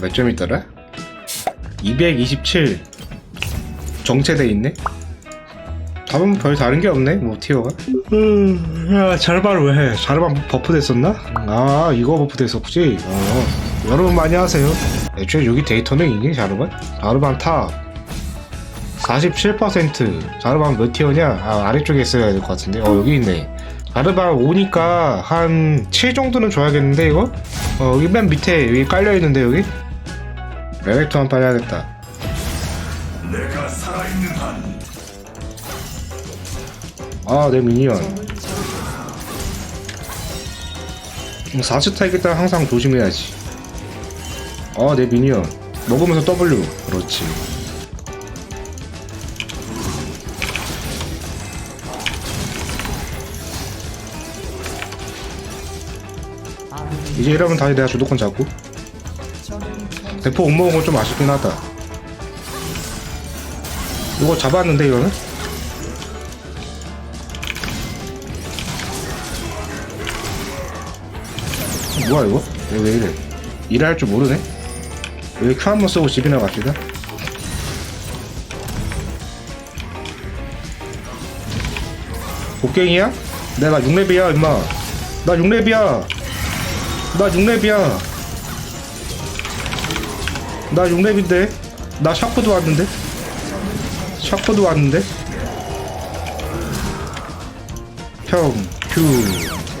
몇 점 있더라? 227 정체돼 있네? 답은 별 다른 게 없네 뭐 티어가 음, 야 자르반 왜 해? 자르반 버프 됐었나? 아 이거 버프 됐었지 어 여러분 많이 하세요 애초에 여기 데이터는 있니 자르반? 자르반 탑 47% 자르반 몇 티어냐? 아 아래쪽에 있어야 될 것 같은데 어 여기 있네 자르반 5니까 한 7 정도는 줘야겠는데 이거? 어 여기 맨 밑에 여기 깔려있는데 여기? 레렉토 한판 해야겠다 내가 살아있는 한 아, 내 미니언. 4스타이기 때문에 항상 조심해야지. 아, 내 미니언. 먹으면서 W. 그렇지. 이제 이러면 다시 내가 주도권 잡고. 대포 못 먹은 건 좀 아쉽긴 하다. 이거 잡았는데, 이거는? 뭐야 이거? 왜, 왜 이래? 일할 줄 모르네? 왜큐한 번 쓰고 집이나 갑시다? 곡괭이야? 내가 6렙이야 임마 나 6렙이야 나 6렙이야 나 6렙인데 나 샤코도 왔는데 샤코도 왔는데 형, 큐,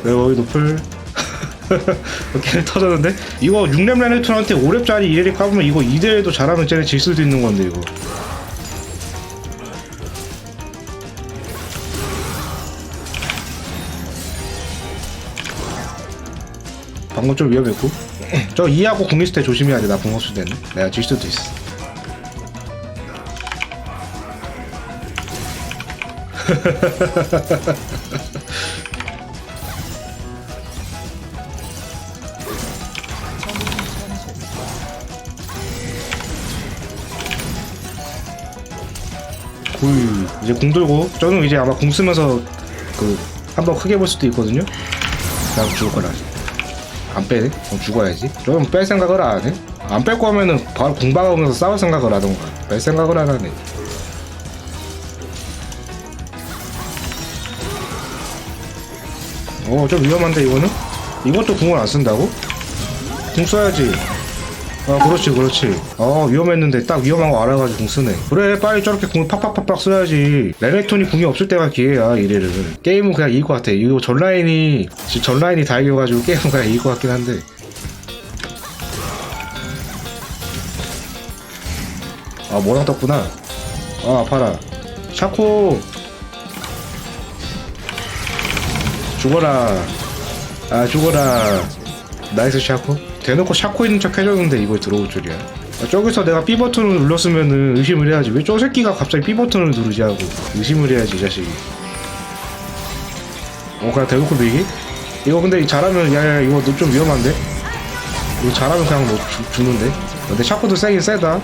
레어이 노플. 이렇게 터졌는데? 이거 6렙 레네톤한테 5렙짜리 2렙 까보면 이거 2대에도 잘하면 쟤네 질 수도 있는 건데, 이거. 방금 좀 위험했고. 저 2하고 공 있을 때 조심해야 돼, 나 공업수 때는. 내가 질 수도 있어. 굴 이제 공 들고 저는 이제 아마 공 쓰면서 그 한 번 크게 볼 수도 있거든요. 나 죽을 거라. 안 빼네? 그럼 죽어야지. 저는 뺄 생각을 안 하네. 안뺄 거면은 바로 공 박으면서 싸울 생각을 하던가. 뺄 생각을 안 하네. 어, 좀 위험한데 이거는? 이것도 궁을 안 쓴다고? 궁 써야지. 아 그렇지 그렇지. 어 위험했는데 딱 위험한 거 알아가지고 궁 쓰네. 그래 빨리 저렇게 궁을 팍팍팍팍 써야지. 레넥톤이 궁이 없을 때가 기회야 이래를. 게임은 그냥 이길 것 같아. 이거 전라인이 지금 전라인이 다 이겨가지고 게임은 그냥 이길 것 같긴 한데. 아 뭐랑 떴구나. 아 아파라. 샤코! 죽어라. 아 죽어라. 나이스 샤코 대놓고 샤코 있는 척 해줬는데 이걸 들어올 줄이야. 아, 저기서 내가 B 버튼을 눌렀으면은 의심을 해야지. 왜 저 새끼가 갑자기 B 버튼을 누르지 하고 의심을 해야지 이 자식이. 어 그냥 대놓고 밀기? 이거 근데 잘하면 야야 이거 너 좀 위험한데? 이거 잘하면 그냥 뭐 주, 죽는데? 근데 샤코도 세긴 세다.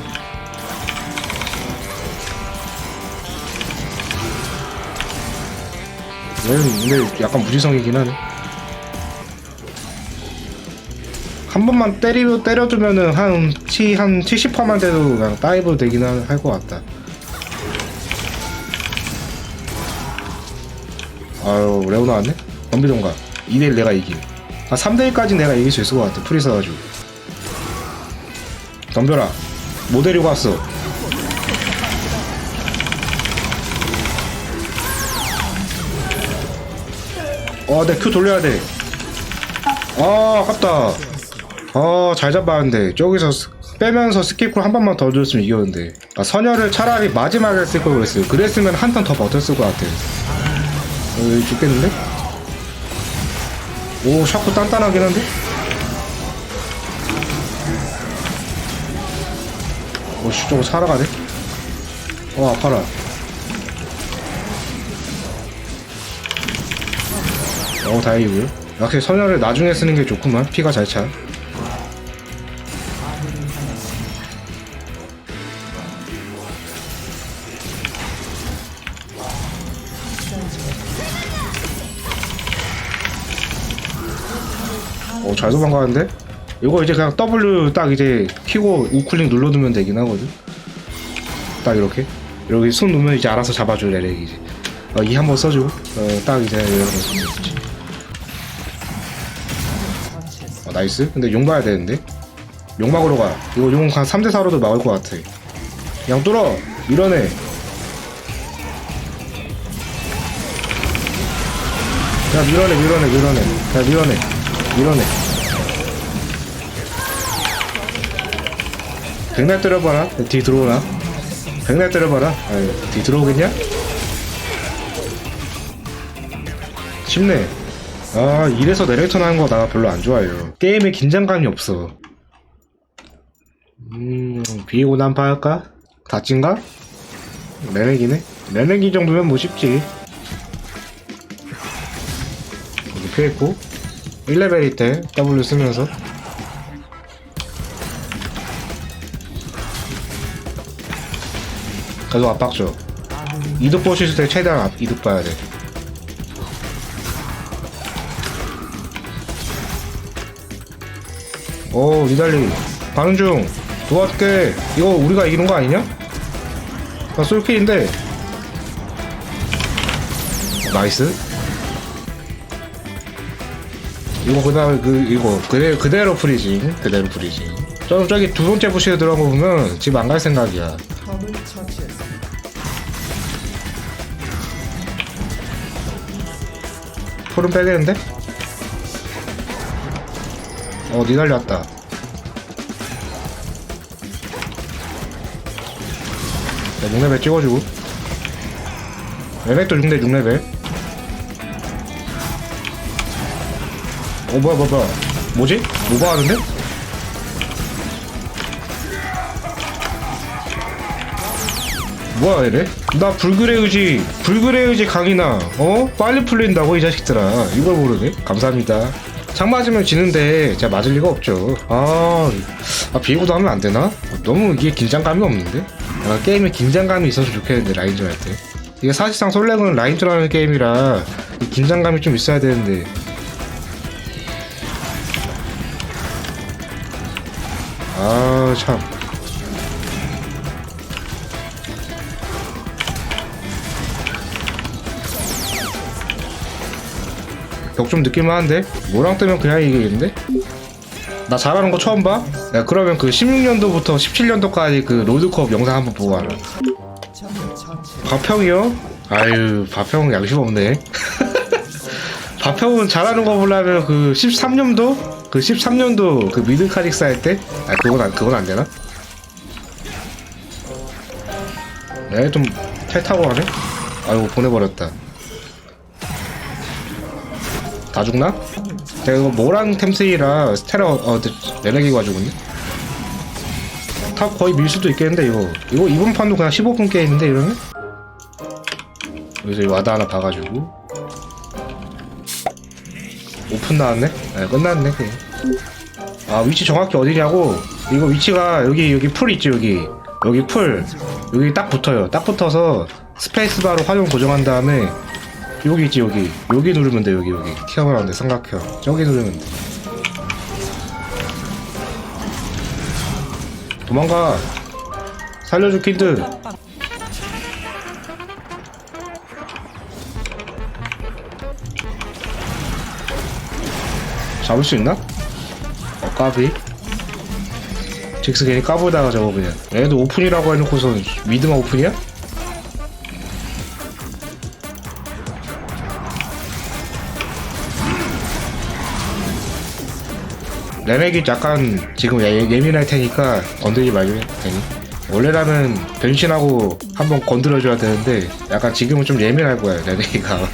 얘는 근데 약간 무지성이긴 하네 한 번만 때리고 때려주면은 한, 치, 한 70%만 돼도 그냥 다이브 되긴 할 것 같다. 아유, 레오 나 왔네? 덤비던가. 2대1 내가 이김. 아, 3대1까지 내가 이길 수 있을 것 같아. 풀이 써가지고. 덤벼라. 뭐 데리고 왔어? 어, 내 큐 돌려야 돼. 아, 아깝다. 아, 잘 잡았는데. 저기서 스- 빼면서 스킵쿨 한 번만 더 줬으면 이겼는데. 아, 선열을 차라리 마지막에 쓸 걸 그랬어요. 그랬으면 한 턴 더 버텼을 것 같아. 어, 죽겠는데? 오, 샤코 단단하긴 한데? 오, 씨, 저거 살아가네? 어, 아파라. 어, 다행이고요. 역시 선열을 나중에 쓰는 게 좋구만. 피가 잘 차. 어, 잘 도망가는데? 이거 이제 그냥 W 딱 이제 키고 우클릭 눌러두면 되긴 하거든. 딱 이렇게. 이렇게 손 놓으면 이제 알아서 잡아줄 레렉이 이제. 어, 이 한번 써주고 어, 딱 이제 이런 거 쓰면 되지. 어, 나이스. 근데 용 봐야 되는데. 용 막으러 가. 이거 용한 3대4로도 막을 것 같아. 그냥 뚫어. 밀어내. 야 밀어내 밀어내 밀어내. 야 밀어내 밀어내 백날 때려봐라. 뒤 들어오나? 백날 때려봐라. 아유 뒤 들어오겠냐? 쉽네. 아 이래서 내레이터 나는 거 나 별로 안 좋아해요. 게임에 긴장감이 없어. 음 비고 난파 할까? 다찐가? 레넥이네? 레넥이 정도면 뭐 쉽지. 여기 피했고 1레벨일 때 W 쓰면서. 계속 압박 줘 이득 있을 때 최대한 압- 이득 봐야 돼. 오 니달리. 가는 중. 도와줄게. 이거 우리가 이기는 거 아니냐? 나 솔킬인데. 어, 나이스 이거 그다음에 그 이거. 그대, 그대로 프리징 그대로 프리징. 저 저기 두 번째 부시에 들어간 거 보면 집 안 갈 생각이야. 풀은 빼겠는데? 어 니달리 왔다. 자, 6레벨 찍어주고. 레벨도 6대 6레벨 어 뭐야 뭐야 뭐야 뭐지? 뭐가 하는데? 뭐야 얘네? 나 불굴의 의지 불굴의 의지 강이나 어? 빨리 풀린다고 이 자식들아 이걸 모르네? 감사합니다 창 맞으면 지는데 제가 맞을 리가 없죠 아, 아 비고도 하면 안 되나? 너무 이게 긴장감이 없는데? 아, 게임에 긴장감이 있어서 좋겠는데 라인전 할 때 이게 사실상 솔랭은 라인전 하는 게임이라 이 긴장감이 좀 있어야 되는데 참. 벽 좀 느낄만 한데? 뭐랑 뜨면 그냥 이기겠는데? 나 잘하는 거 처음 봐? 야 그러면 그 16년도부터 17년도까지 그 롤드컵 영상 한번 보고 와라 바평이요? 아유 바평 양심 없네 바평은 잘하는 거 보려면 그 13년도? 그 13년도 그 미드카릭스 할 때? 아 그건 안 그건 안 되나? 얘좀 탈타고 하네? 아이고 보내버렸다 다 죽나? 내가 이거 모랑 템스이라 스테라 어 내내기 가지고 있네 탑 거의 밀 수도 있겠는데 이거 이거 이번 판도 그냥 15분 게임인데 이러면 여기서 이 와드 하나 봐가지고 오픈 나왔네? 네, 끝났네 그냥. 아 위치 정확히 어디냐고. 이거 위치가 여기 여기 풀 있지 여기. 여기 풀. 여기 딱 붙어요. 딱 붙어서 스페이스바로 화면 고정한 다음에 여기 있지 여기. 여기 누르면 돼 여기 여기. 튀어나오는데 삼각형. 저기 누르면 돼. 도망가. 살려줘 킨드 잡을 수 있나? 어 까비 잭스 괜히 까보다가 저거 그냥 얘도 오픈이라고 해놓고서 미드만 오픈이야? 레넥이 약간 지금 예, 예민할 테니까 건들지 해, 괜히 원래라면 변신하고 한번 건드려줘야 되는데 약간 지금은 좀 예민할 거야 레넥이가